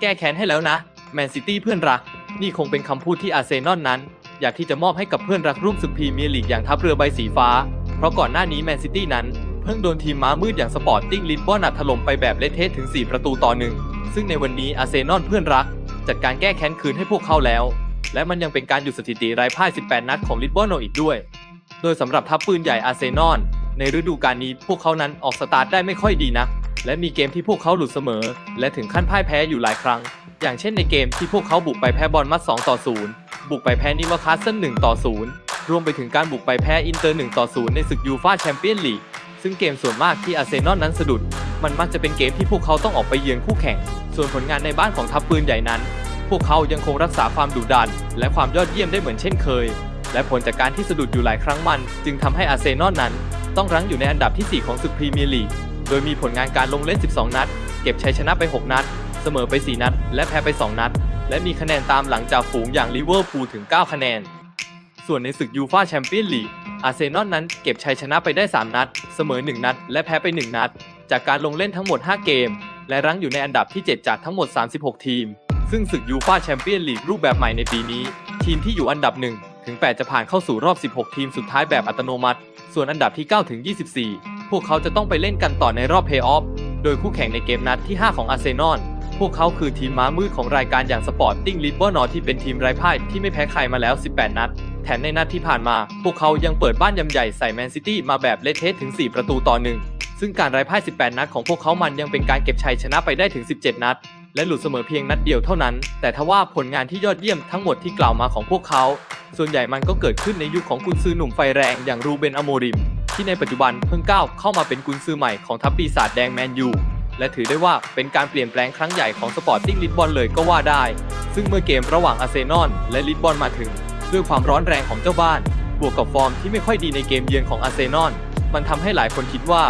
แก้แค้นให้แล้วนะ แมนซิตี้เพื่อนรัก นี่คงเป็นคำพูดที่อาร์เซนอลนั้น อยากที่จะมอบให้กับเพื่อนรักร่วมศึกพรีเมียร์ลีกอย่างทัพเรือใบสีฟ้า เพราะก่อนหน้านี้แมนซิตี้นั้น เพิ่งโดนทีมม้ามืดอย่างสปอร์ตติ้งลิสบอนัดถล่มไปแบบเละเทะถึง 4 ประตูต่อหนึ่งซึ่งในวันนี้อาร์เซนอลเพื่อนรัก จัดการแก้แค้นคืนให้พวกเขาแล้ว และมันยังเป็นการหยุดสถิติไร้พ่าย 18 นัดของลิสบอนอีกด้วย โดยสำหรับทัพปืนใหญ่อาร์เซนอลในฤดูกาลนี้พวกเขานั้นออกสตาร์ทได้ไม่ค่อยดีนัก และมีเกมที่พวกเขาหลุดเสมอ และถึงขั้นพ่ายแพ้อยู่หลายครั้ง อย่างเช่นในเกมที่พวกเขาบุกไปแพ้บอลมัด2ต่อ0บุกไปแพ้นิวคาสเซิล1ต่อ0รวมไปถึงการบุกไปแพ้อินเตอร์1ต่อ0ในศึกยูฟ่าแชมเปี้ยนลีกซึ่งเกมส่วนมากที่อาร์เซนอลนั้นสะดุด มันมักจะเป็นเกมที่พวกเขาต้องออกไปเยือนคู่แข่ง ส่วนผลงานในบ้านของทัพปืนใหญ่นั้น พวกเขายังคงรักษาความดุดัน และความยอดเยี่ยมได้เหมือนเช่นเคย และผลจากการที่สะดุดอยู่หลายครั้งมัน จึงทำให้อาร์เซนอลนั้น ต้องรั้งอยู่ในอันดับที่ 4 ของศึกพรีเมียร์ลีก โดยมีผลงานการลงเล่น 12 นัด เก็บชัยชนะไป 6 นัด เสมอไป 4 นัด และแพ้ไป 2 นัด และมีคะแนนตามหลังจากฝูงอย่างลิเวอร์พูลถึง 9 คะแนน ส่วนในศึกยูฟ่าแชมเปี้ยนลีกอาร์เซนอลนั้นเก็บชัยชนะไปได้ 3 นัด เสมอ 1 นัด และแพ้ไป 1 นัด จากการลงเล่นทั้งหมด 5 เกม และรั้งอยู่ในอันดับที่ 7 จากทั้งหมด 36 ทีม ซึ่งศึกยูฟ่าแชมเปี้ยนลีกรูปแบบใหม่ในปีนี้ ทีมที่อยู่อันดับ 1 ถึง 8 จะผ่านเข้าสู่รอบ 16 ทีมสุดท้ายแบบอัตโนมัติ ส่วนอันดับที่ 9 ถึง 24 พวกเขาจะต้องไปเล่นกันต่อในรอบเพลย์ออฟ โดยคู่แข่งในเกมนัดที่ 5 ของอาร์เซนอล พวกเขาคือทีมม้ามืดของรายการอย่างสปอร์ตติ้งลิสบอร์นอที่เป็นทีมไร้พ่ายที่ไม่แพ้ใครมาแล้ว 18 นัด แถมในนัดที่ผ่านมา พวกเขายังเปิดบ้านยำใหญ่ใส่แมนซิตี้มาแบบเละเทะถึง 4 ประตูต่อหนึ่ง ซึ่งการไร้พ่าย 18 นัดของพวกเขามันยังเป็นการเก็บชัยชนะไปได้ถึง 17 นัด และหลุดเสมอเพียงนัดเดียวเท่านั้น แต่ทว่าผลงานที่ยอดเยี่ยมทั้งหมดที่กล่าวมาของพวกเขา ส่วนใหญ่มันก็เกิดขึ้นในยุคของกุนซือหนุ่มไฟแรงอย่างรูเบนอโมริม ที่ในปัจจุบันเพิ่งก้าวเข้ามาเป็นกุนซือใหม่ของทัพปีศาจแดงแมนยูและถือได้ว่าเป็นการเปลี่ยนแปลงครั้งใหญ่ของสปอร์ติ้งลิสบอนเลยก็ว่าได้ ซึ่งเมื่อเกมระหว่างอาร์เซนอลและลิสบอนมาถึง ด้วยความร้อนแรงของเจ้าบ้าน บวกกับฟอร์มที่ไม่ค่อยดีในเกมเยือนของอาร์เซนอลมันทำให้หลายคนคิดว่า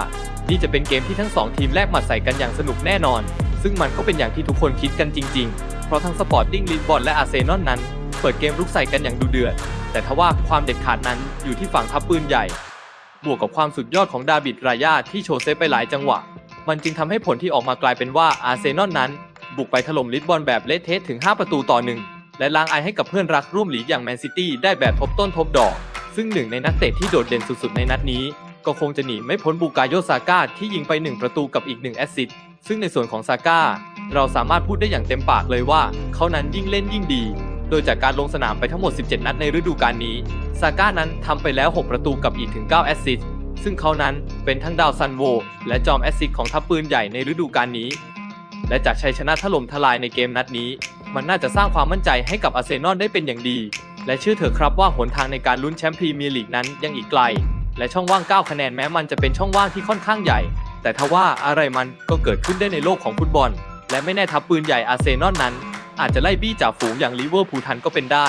นี่จะเป็นเกมที่ทั้งสองทีมแลกหมัดใส่กันอย่างสนุกแน่นอน ซึ่งมันก็เป็นอย่างที่ทุกคนคิดกันจริง ๆ เพราะทั้งสปอร์ติ้งลิสบอนและอาร์เซนอลนั้น เปิดเกมรุกใส่กันอย่างดุเดือด แต่ทว่าความเด็ดขาดนั้นอยู่ที่ฝั่งทัพปืนใหญ่ บวกกับความสุดยอดของดาบิดรายาที่โชว์เซฟไปหลายจังหวะ มันจึงทำให้ผลที่ออกมากลายเป็นว่าอาร์เซนอลนั้น บุกไปถล่มลิสบอนแบบเละเทะถึง 5 ประตูต่อหนึ่งและล้างอายให้กับเพื่อนรักร่วมหลีกอย่างแมนซิตี้ได้แบบทบต้นทบดอก ซึ่งหนึ่งในนักเตะที่โดดเด่นสุดๆในนัดนี้ ก็คงจะหนีไม่พ้นบูกาโยซาก้าที่ยิงไป 1 ประตูกับอีก1แอสซิสต์ซึ่งในส่วนของซาก้าเราสามารถพูดได้อย่างเต็มปากเลยว่า เขานั้นยิ่งเล่นยิ่งดี โดยจากการลงสนามไปทั้งหมด 17 นัดในฤดูกาลนี้ ซาก้านั้นทำไปแล้ว 6 ประตูกับอีกถึง 9 แอสซิสต์ซึ่งเขานั้นเป็นทั้งดาวซันโว และจอมแอสซิสต์ของทัพปืนใหญ่ในฤดูกาลนี้ และจากชัยชนะถล่มทลายในเกมนัดนี้ มันน่าจะสร้างความมั่นใจให้กับอาร์เซนอลได้เป็นอย่างดี และเชื่อเถอะครับว่าหนทางในการลุ้นแชมป์พรีเมียร์ลีกนั้นยังอีกไกล และช่องว่าง 9 คะแนนแม้มันจะเป็นช่องว่างที่ค่อนข้างใหญ่ แต่ทว่าอะไรมันก็เกิดขึ้นได้ในโลกของฟุตบอล และไม่แน่ทัพปืนใหญ่อาร์เซนอลนั้น อาจจะไล่บี้จ่าฝูงอย่างลิเวอร์พูลทันก็เป็นได้